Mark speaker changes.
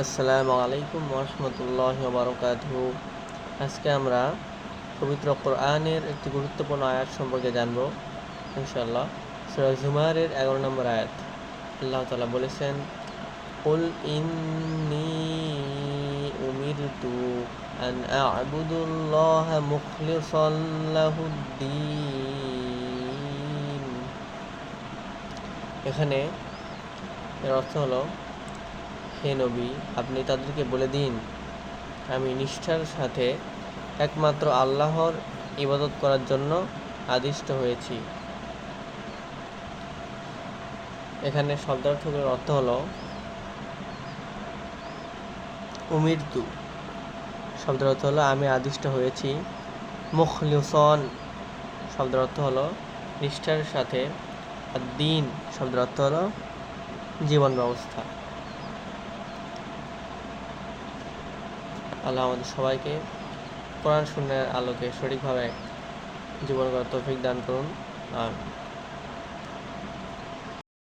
Speaker 1: আসসালামু আলাইকুম রহমতুল্লাহ বারকাত আজকে আমরা পবিত্র কোরআনের একটি গুরুত্বপূর্ণ আয়াত সম্পর্কে জানব ইনশাল্লাহ সুরা জুমারের এগারো নম্বর আয়াত আল্লাহ তালা বলেছেন قل إني أمرت أن أعبد الله مخلصا له الدين এখানে এর অর্থ হলো হে নবী, আপনি তাদেরকে বলে দিন, আমি নিষ্ঠার সাথে একমাত্র আল্লাহর ইবাদত করার জন্য আদিষ্ট হয়েছি। এখানে শব্দার্থগুলোর অর্থ হলো, উমিরতু। শব্দের অর্থ হলো, আমি আদিষ্ট হয়েছি। মুখলিউসন শব্দের অর্থ হলো, নিষ্ঠার সাথে। আর দিন? শব্দের অর্থ হলো, জীবন ব্যবস্থা। আল্লাহ আমাদের সবাইকে কোরআন শূন্যের আলোকে সঠিকভাবে জীবন করার তৌফিক দান করুন। আর